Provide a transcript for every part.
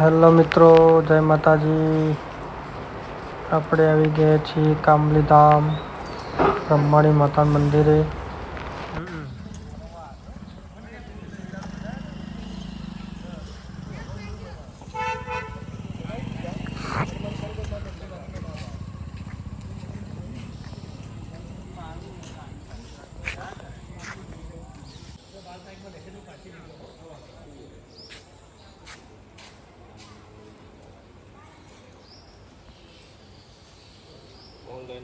Hello મિત્રો જય માતાજી. આપણે આવી ગયા છીએ કામલી ધામ બ્રહ્માણી માતા મંદિરે. તું જેમ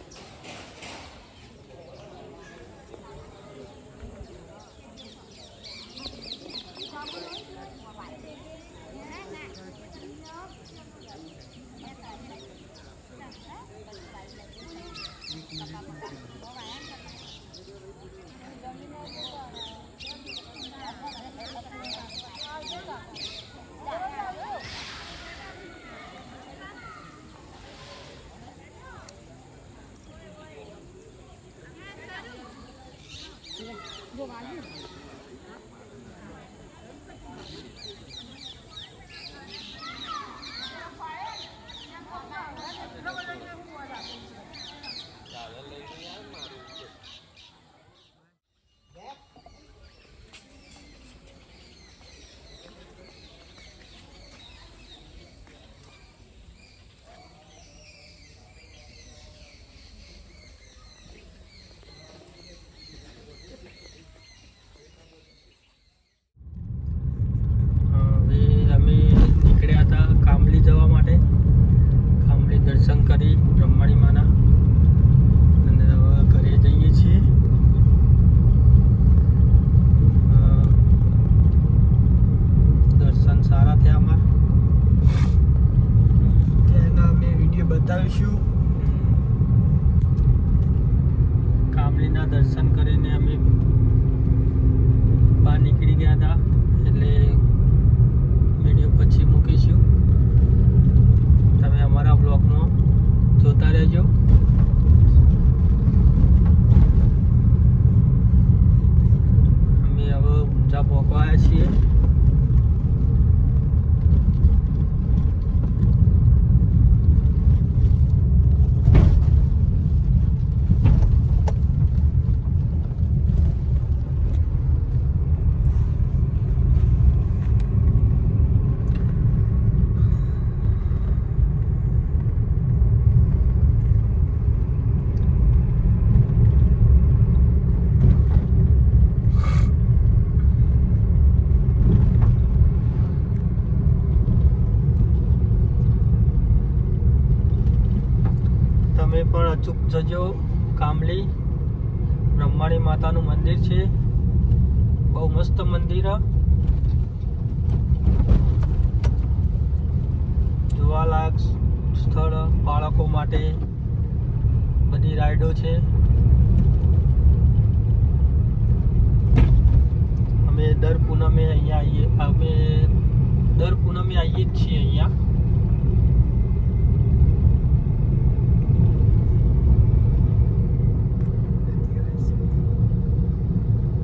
અચૂક જજો કામલી બ્રહ્માણી માતાનું મંદિર છે. બહુ મસ્ત મંદિર જોવાલાયક સ્થળ બાળકો માટે બધી રાઈડો છે. અમે દર પૂનમે અહીંયા આવીએ અમે દર પૂનમે આવીએ જ છીએ અહીંયા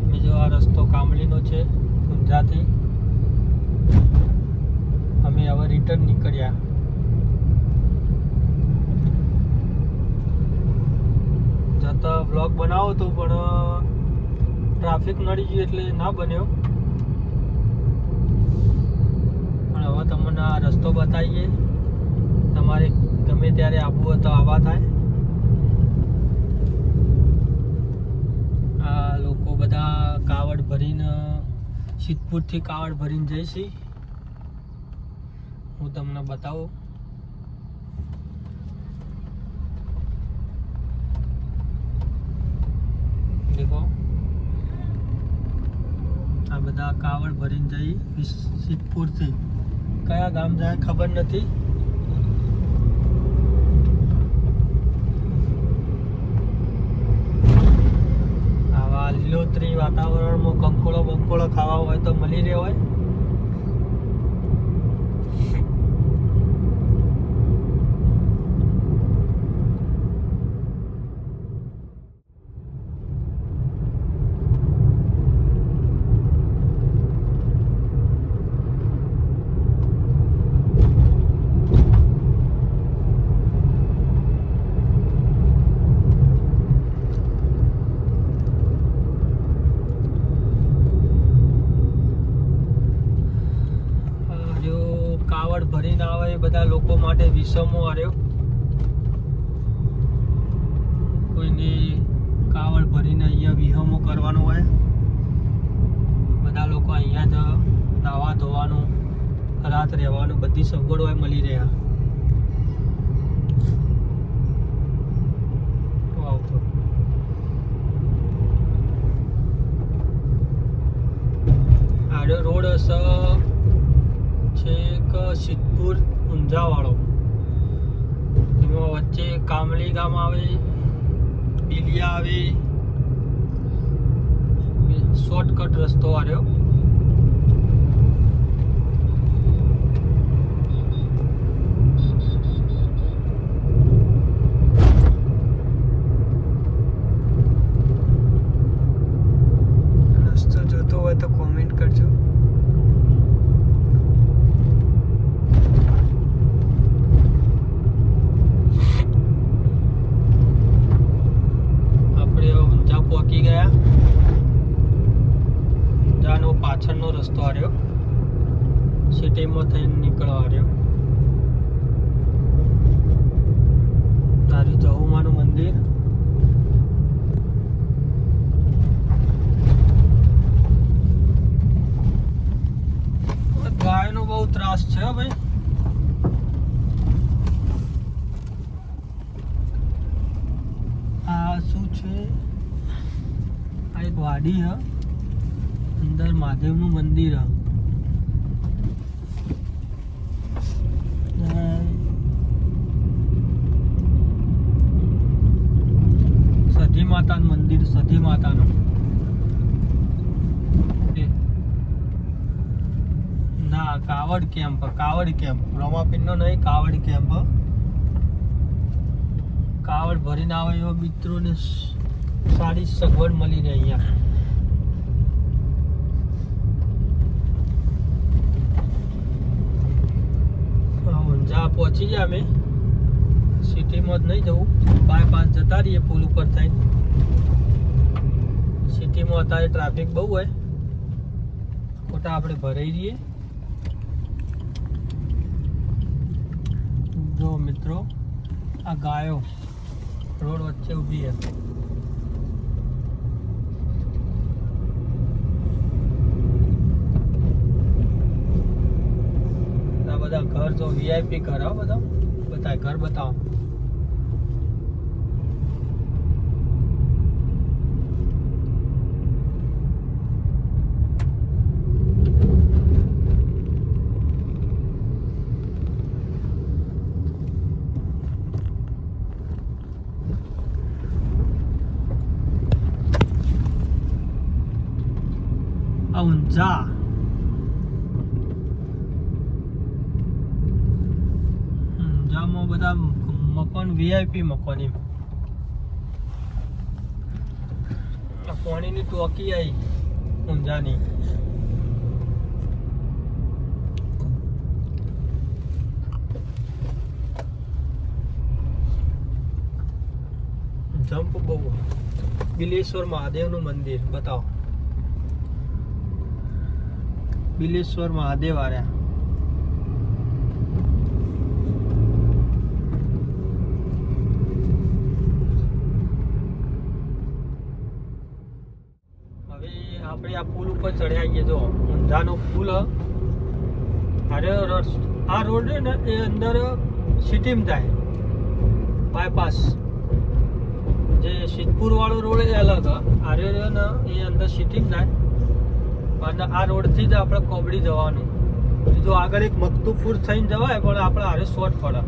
બીજો આ રસ્તો કામલીનો છે ઊંઝાથી અમે હવે રિટર્ન નીકળ્યા જતા વ્લોગ બનાવો તો પણ ના બન્યો. પણ હવે તમને આ રસ્તો બતાવીએ. તમારે ગમે ત્યારે આવવું હોય તો આવા થાય. આ લોકો બધા કાવડ ભરીને સિદ્ધપુરથી કાવડ ભરીને જઈશી હું તમને બતાવું. દેખો. આ બધા કાવડ ભરીને જઈ સિદ્ધપુરથી. કયા ગામ જાય ખબર નથી. આવા લીલોતરી વાતાવરણમાં કંકોળો બંકોળો ખાવા હોય તો મળી રહ્યો હોય અ, જો કાવડ ભરીને આવે એ બધા લોકો માટે વિષમો આવ્યો કોઈને કાવડ ભરીને અહીંયા વિહમો કરવાનો હોય. બધા લોકો અહીંયા જ નાવા ધોવાનું, રાત રહેવાનું, બધી સગવડ મળી રહ્યા. રોડ છે છેક સિદ્ધપુર ઊંઝાવાળો. વચ્ચે કામલી ગામ આવે બિલિયા આવે. શોર્ટકટ રસ્તો આવ્યો રસ્તો જોતો હોય તો કોમેન્ટ કરજો આપણે ઊંઝા પહોંચી ગયા ઊંઝાનો પાછળનો રસ્તો આવ્યો સિટીમાં થઈને નીકળવા આવ્યો તારી જહુમાનું મંદિર ગાયનો બહુ ત્રાસ છે હો ભાઈ આ શું છે? આ એક વાડી હ. અંદર મહાદેવનું મંદિર હ. સધી માતાનું મંદિર, સધી માતાનું. ના, કાવડ કેમ્પ કાવડ કેમ્પ. રમાપીરનો નહીં, કાવડ કેમ્પ. કાવડ ભરીને આવે એવા મિત્રોને સારી સગવડ મળી રહે અહીંયા. ઊંઝા પહોંચી ગયા અમે. સિટીમાં જ નહીં જવું. બાયપાસ જતા રહીએ, પુલ ઉપર થઈને. સિટીમાં અત્યારે ટ્રાફિક બહુ હોય. ખોટા આપણે ભરાઈ રહીએ જો મિત્રો, આ ગાયો. રોડ વચ્ચે ઊભી છે. બધા ઘર તો વીઆઈપી ઘર બધા? બધા ઘર બતાવો. આ જામાં બધા મકાન વીઆઈપી મકાન એમ પાણીની ટોકી આવી ઊંઝાની જમ્પ બહુ બિલેશ્વર મહાદેવનું મંદિર બતાવો બિલેશ્વર મહાદેવ આવ્યા આપણે આ પુલ ઉપર ચડ્યા છીએ જો. ઊંઝાનો પુલ અરે આ રોડ ને, એ અંદર સિટીમાં જાય બાયપાસ જે સિદ્ધપુર વાળો રોડ એ અલગ અરે ને, એ અંદર સિટીમાં જાય અને આ રોડથી જ આપણે કોબડી જવાનું. જો આગળ એક મકતુપુર થઈને જવાય, પણ આપણે હારે શોર્ટ પડે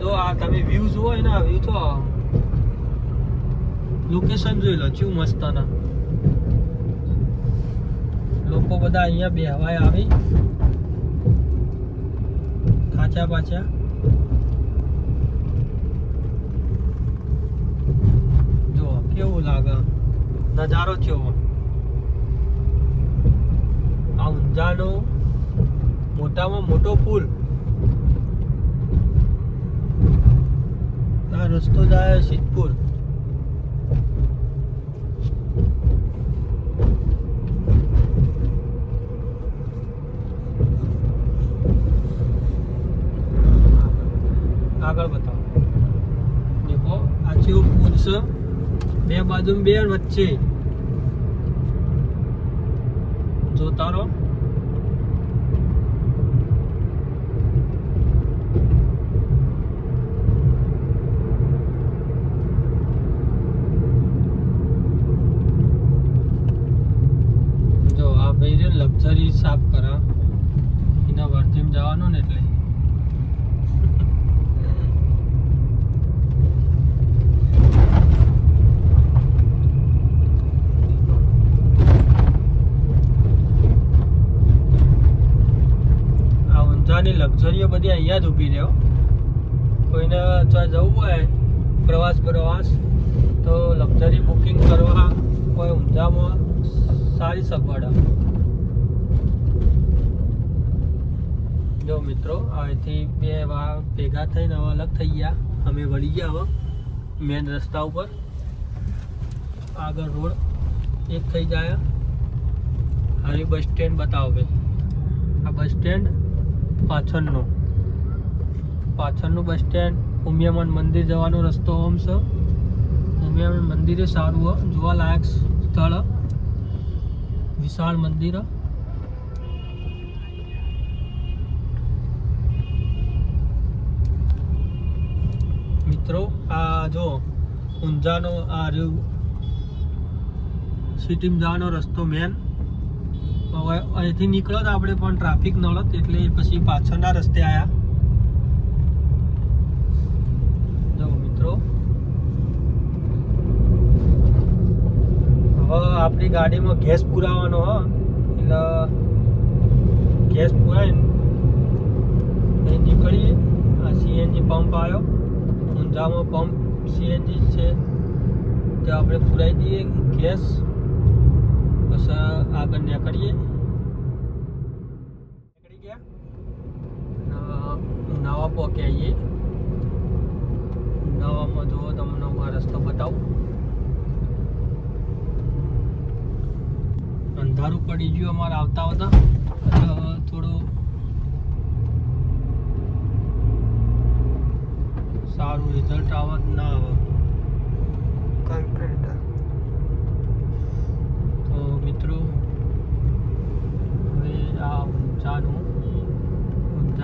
જો આ તમે વ્યૂ જુઓ ને આ વ્યૂ તો લોકેશન જોઈ લો, ચેવું મસ્ત ના લોકો બધા અહીંયા બેહવાય આવી. ખાચા પાછા. જો, કેવું લાગે? નજારો કેવો? આ ઊંઝાનો મોટામાં મોટો પુલ. આ રસ્તો જાય સિદ્ધપુર. આગળ બતાવો. દેખો. આ જેવું પુલ છે. બે બાજુ બે વચ્ચે. જોતા રહો જો આ ભાઈ લક્ઝરી સાફ કરા એના વર્ધીમ જવાનું ને એટલે આ ઊંઝાની લક્ઝરીઓ બધી અહીંયા જ ઊભી રહ્યો કોઈને ત્યાં જવું હોય પ્રવાસ પ્રવાસ, તો લક્ઝરી બુકિંગ કરવા કોઈ ઊંઝામાં સારી સગવડ. જો મિત્રો, અહીંથી બે વાર ભેગા થઈને હવે અલગ થઈ ગયા. અમે વળી ગયા હવે મેન રસ્તા ઉપર. આગળ રોડ એક થઈ જાય. હવે બસ સ્ટેન્ડ બતાવો ભાઈ આ બસ સ્ટેન્ડ પાછળનું. પાછળનું બસ સ્ટેન્ડ ઉમિયામણ મંદિર જવાનો રસ્તો ઓમ છે ઉમિયામણ મંદિરે સારું હો, જોવાલાયક સ્થળ. વિશાળ મંદિર. મિત્રો, આ જો ઊંઝાનો, આ રહ્યું સિટીમાં જવાનો રસ્તો મેન અહીંથી નીકળ્યો તો આપણે પણ ટ્રાફિક નડત એટલે પછી પાછળના રસ્તે આવ્યા જો મિત્રો. હવે આપણી ગાડીમાં ગેસ પુરાવાનો હ. એટલે ગેસ પુરાઈને નીકળીએ. આ સીએનજી પંપ આવ્યો. ઊંઝામાં પંપ સીએનજી છે. તો આપણે પુરાવી દઈએ ગેસ. પછી આગળ કરીએ. નીકળી ગયા નવા પોકે આવીએ નવામાં જુઓ, તમને હું રસ્તો બતાવું. અંધારું પડી ગયું અમારે આવતા આવતા થોડું સારું રિઝલ્ટ આવત ના આવે કોન્ફિડન્ટ તો મિત્રો હવે આ ઊંઝાનું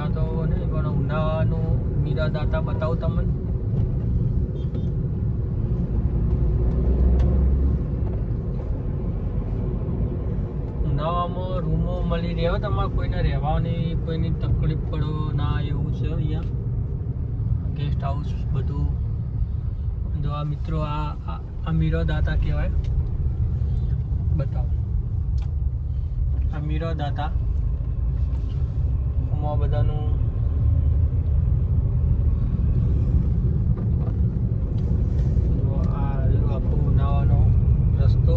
ઊંઝા તો નહીં પણ ઉનાળાનું મીરાદાતા બતાવું તમને. ઉનાળામાં રૂમો મળી રહ્યો તમારે કોઈને રહેવાની કોઈની તકલીફ પડો ના એવું છે અહીંયા. ગેસ્ટ હાઉસ બધું. જો આ મિત્રો આ, આ- મીરાદાતા કહેવાય. બતાવો. આ મીરો આમાં બધાનું તો આ રહ્યો આખો નાવાનો રસ્તો.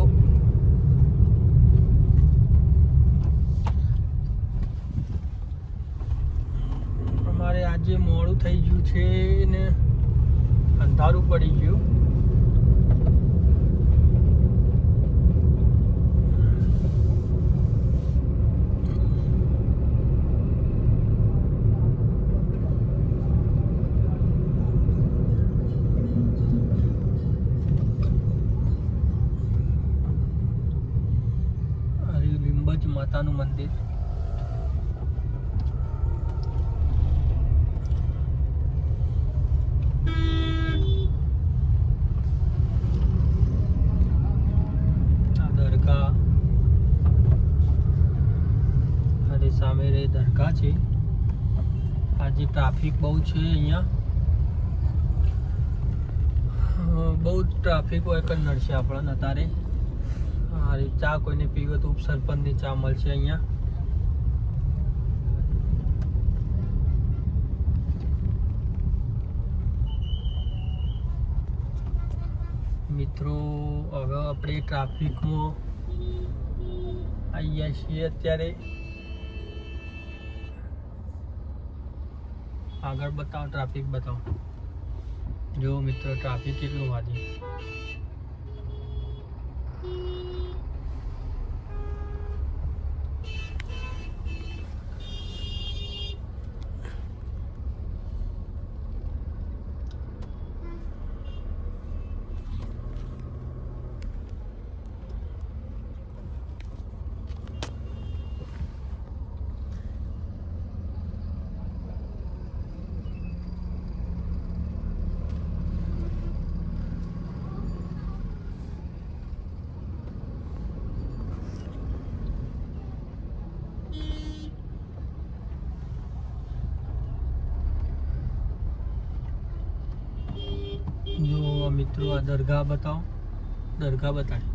અમારે આજે મોડું થઈ ગયું છે ને અંધારું પડી ગયું. ભુજ માતાનું મંદિર. દરગાહ અને સામે રે દરગાહ છે. આજે ટ્રાફિક બહુ છે અહીંયા. બહુ ટ્રાફિક હોય કે નડશે આપણને અત્યારે અરે ચા કોઈને પીવે તો સરપંચની ચા મળશે અહીંયા. મિત્રો, હવે આપણે ટ્રાફિકમાં આવી છીએ અત્યારે. આગળ બતાવો, ટ્રાફિક બતાવો. જો મિત્રો, ટ્રાફિક કેટલું વાગે જો આ મિત્રો આ દરગાહ બતાવો. દરગાહ બતાય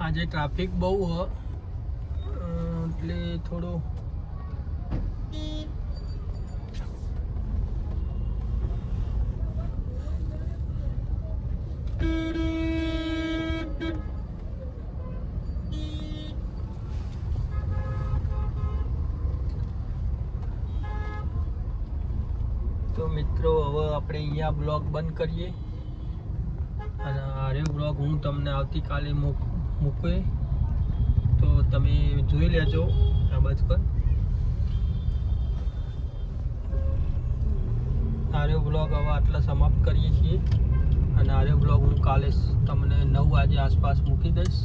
આજે ટ્રાફિક બહુ એટલે થોડું તો મિત્રો હવે આપણે અહીંયા બ્લોગ બંધ કરીએ. અને આર્યો બ્લોગ હું તમને આવતીકાલે મૂક તો તમે જોઈ લેજો આ બાજ પર. આર્યો બ્લોગ હવે આટલા સમાપ્ત કરીએ છીએ. અને આર્યો બ્લોગ હું કાલે તમને નવ વાગે આસપાસ મૂકી દઈશ.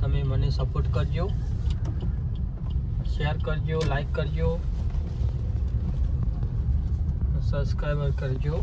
તમે મને સપોર્ટ કરજો. શેર કરજો લાઈક કરજો. સબસ્ક્રાઈબર કરજો.